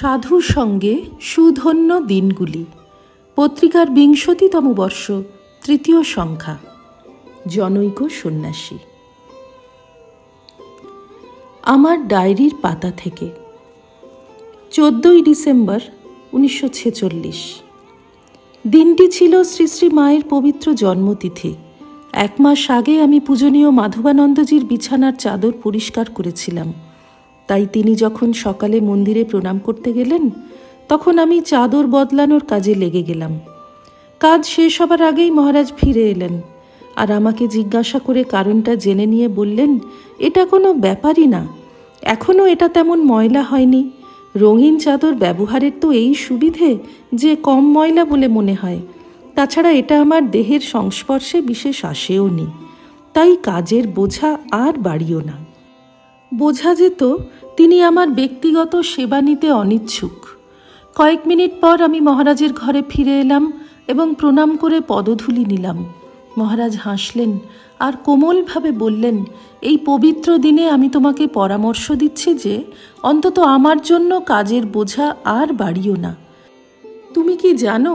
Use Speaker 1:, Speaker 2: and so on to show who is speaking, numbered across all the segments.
Speaker 1: সাধু সঙ্গে সুধন্য দিনগুলি। পত্রিকার বিংশতিতম বর্ষ, তৃতীয় সংখ্যা। জনৈক সন্ন্যাসী। আমার ডায়েরির পাতা থেকে। চোদ্দই ডিসেম্বর উনিশশো ছেচল্লিশ। দিনটি ছিল শ্রী শ্রী মায়ের পবিত্র জন্মতিথি। এক মাস আগে আমি পূজনীয় মাধবানন্দজির বিছানার চাদর পরিষ্কার করেছিলাম। তাই তিনি যখন সকালে মন্দিরে প্রণাম করতে গেলেন, তখন আমি চাদর বদলানোর কাজে লেগে গেলাম। কাজ শেষ হবার আগেই মহারাজ ফিরে এলেন আর আমাকে জিজ্ঞাসা করে কারণটা জেনে নিয়ে বললেন, এটা কোনো ব্যাপারই না। এখনও এটা তেমন ময়লা হয়নি। রঙিন চাদর ব্যবহারের তো এই সুবিধে যে কম ময়লা বলে মনে হয়। তাছাড়া এটা আমার দেহের সংস্পর্শে বিশেষ আসেও নি। তাই কাজের বোঝা আর বাড়িও না। বোঝা যেত তিনি আমার ব্যক্তিগত সেবা নিতে অনিচ্ছুক। কয়েক মিনিট পর আমি মহারাজের ঘরে ফিরে এলাম এবং প্রণাম করে পদধূলি নিলাম। মহারাজ হাসলেন, আর কোমলভাবে বললেন, এই পবিত্র দিনে আমি তোমাকে পরামর্শ দিচ্ছি যে অন্তত আমার জন্য কাজের বোঝা আর বাড়িও না। তুমি কি জানো,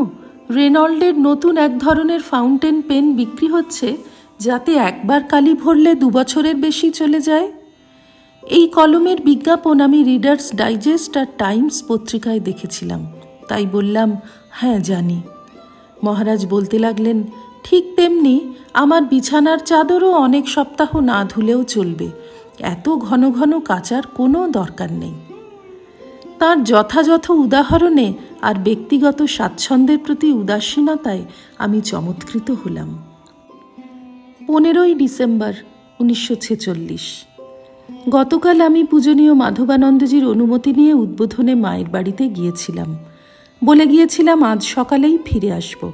Speaker 1: রেনল্ডের নতুন এক ধরনের ফাউন্টেন পেন বিক্রি হচ্ছে, যাতে একবার কালি ভরলে দু বছরের বেশি চলে যায়? এই কলমের বিজ্ঞাপন আমি রিডার্স ডাইজেস্ট আর টাইমস পত্রিকায় দেখেছিলাম। তাই বললাম হ্যাঁ জানি। মহারাজ বলতে লাগলেন, ঠিক তেমনি আমার বিছানার চাদরও অনেক সপ্তাহ না ধুলেও চলবে। এত ঘন ঘন কাচার কোনো দরকার নেই। তার যথাযথ উদাহরণে আর ব্যক্তিগত স্বাচ্ছন্দ্যের প্রতি উদাসীনতায় আমি চমৎকৃত হলাম। পনেরোই ডিসেম্বর, উনিশশো ছেচল্লিশ। গতকাল আমি পূজনীয় মাধবানন্দজির অনুমতি নিয়ে উদ্বোধনে মায়ের বাড়িতে গিয়েছিলাম। বলে গিয়েছিলাম, আজ সকালেই ফিরে আসব।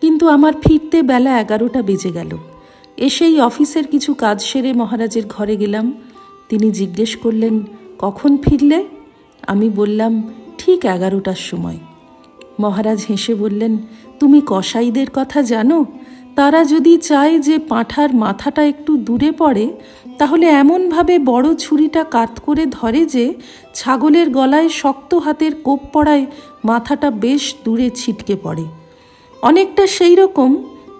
Speaker 1: কিন্তু আমার ফিরতে বেলা এগারোটা বেজে গেল। এসেই অফিসের কিছু কাজ সেরে মহারাজের ঘরে গেলাম। তিনি জিজ্ঞেস করলেন, কখন ফিরলে? আমি বললাম, ঠিক এগারোটার সময়। মহারাজ হেসে বললেন, তুমি কসাইদের কথা জানো? তারা যদি চায় যে পাঁঠার মাথাটা একটু দূরে পড়ে তাহলে এমনভাবে বড় ছুরিটা কাত করে ধরে যে ছাগলের গলায় শক্ত হাতের কোপ পড়ায় মাথাটা বেশ দূরে ছিটকে পড়ে। অনেকটা সেই রকম,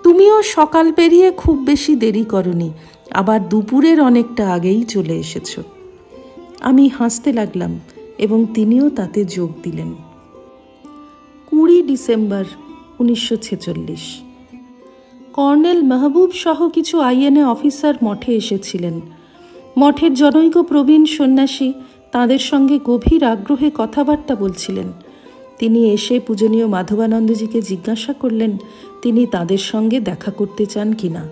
Speaker 1: তুমিও সকাল পেরিয়ে খুব বেশি দেরি করনি, আবার দুপুরের অনেকটা আগেই চলে এসেছ। আমি হাসতে লাগলাম এবং তিনিও তাতে যোগ দিলেন। কুড়ি ডিসেম্বর উনিশশো ছেচল্লিশ। কর্নেল মেহবুব সহ কিছু আইএনএ অফিসার মঠে এসেছিলেন। মঠের জনৈক প্রবীণ সন্ন্যাসী তাদের সঙ্গে গভীর আগ্রহে কথাবার্তা বলছিলেন। তিনি এসে পূজনীয় মাধবানন্দজিকে জিজ্ঞাসা করলেন, তিনি তাদের সঙ্গে দেখা করতে চান কিনা?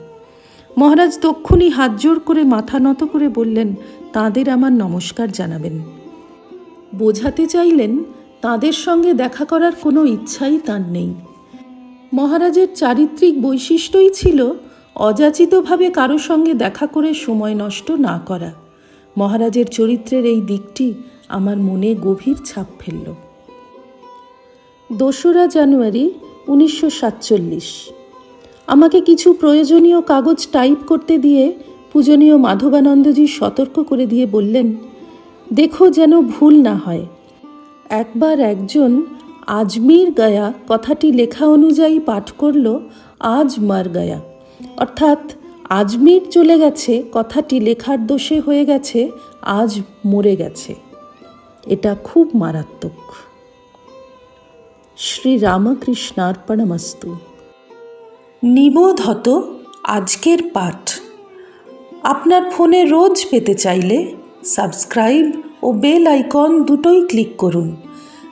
Speaker 1: মহারাজ তক্ষুনি হাত জোড় করে মাথা নত করে বললেন, তাদের আমার নমস্কার জানাবেন। বোঝাতে চাইলেন, তাদের সঙ্গে দেখা করার কোনো ইচ্ছাই তার নেই। মহারাজের চারিত্রিক বৈশিষ্ট্যই ছিল অযাচিতভাবে কারও সঙ্গে দেখা করে সময় নষ্ট না করা। মহারাজের চরিত্রের এই দিকটি আমার মনে গভীর ছাপ ফেলল। দোসরা জানুয়ারি উনিশশো সাতচল্লিশ। আমাকে কিছু প্রয়োজনীয় কাগজ টাইপ করতে দিয়ে পূজনীয় মাধবানন্দজি সতর্ক করে দিয়ে বললেন, দেখো যেন ভুল না হয়। একবার একজন আজমির গায়া কথাটি লেখা অনুযায়ী পাঠ করল, আজ মার গায়া। অর্থাৎ, আজমির চলে গেছে, কথাটি লেখার দোষে হয়ে গেছে, আজ মরে গেছে। এটা খুব মারাত্মক। শ্রী রামকৃষ্ণার্পণমস্তু নিবোধত আজকের পাঠ। আপনার ফোনে রোজ পেতে চাইলে সাবস্ক্রাইব ও বেল আইকন দুটোই ক্লিক করুন।